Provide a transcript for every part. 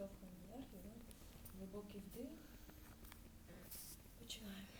Штовхаємо вверх, глибокий вдих. Починаємо.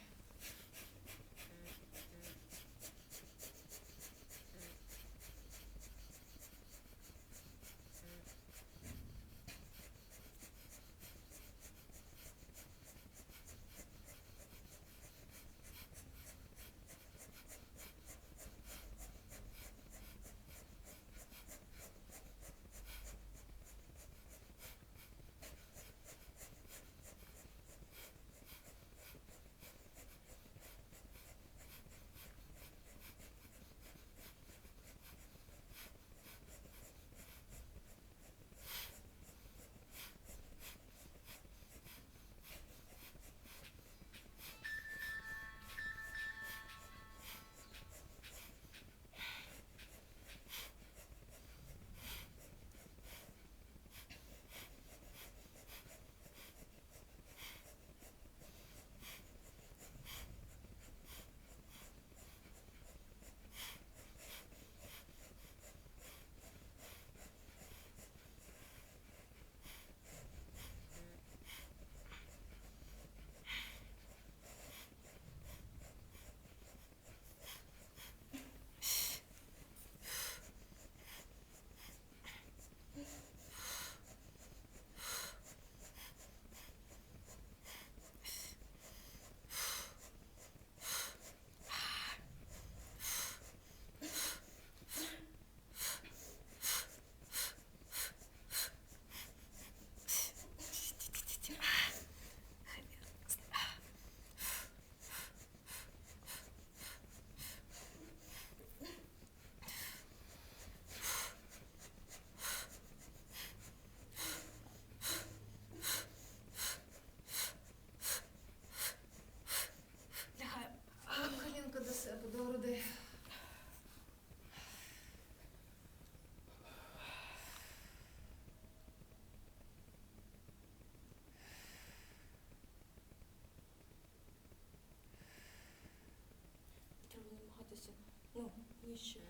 Ну, нижче.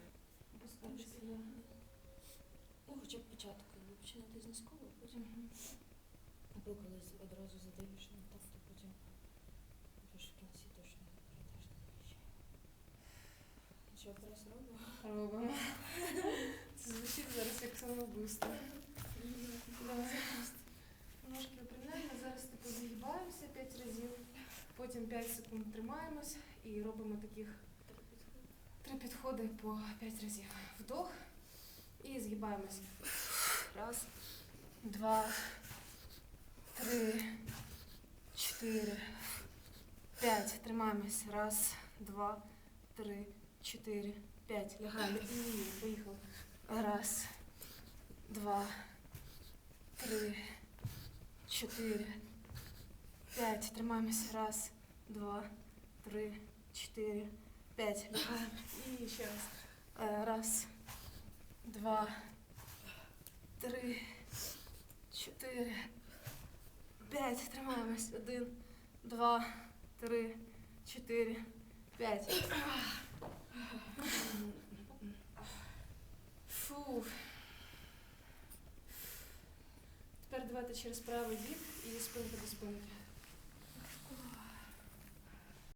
Ну, хоча б початку. Починати з низького, а потім. Або коли одразу задаєш на так, то потім ж в кінці точно не на нижче. Що прес робимо? Робимо. Це звучить зараз як самовбивство. Ножки опрямляємо, зараз типу зігибаємося 5 разів, потім 5 секунд тримаємось і робимо таких три підходи по 5 разів. Вдох і згибаємось. Раз, два, три, чотири, п'ять. Тримаємось. Раз, два, три, чотири, п'ять. Лягаємо і поїхали. Раз, два, три, чотири, п'ять. Тримаємось. Раз, два, три, чотири, п'ять. І ще раз. Е, Раз, два, три, чотири, п'ять. Тримаємось. Один, два, три, чотири, п'ять. Фу. Тепер давайте через правий бік і спинка до спинки.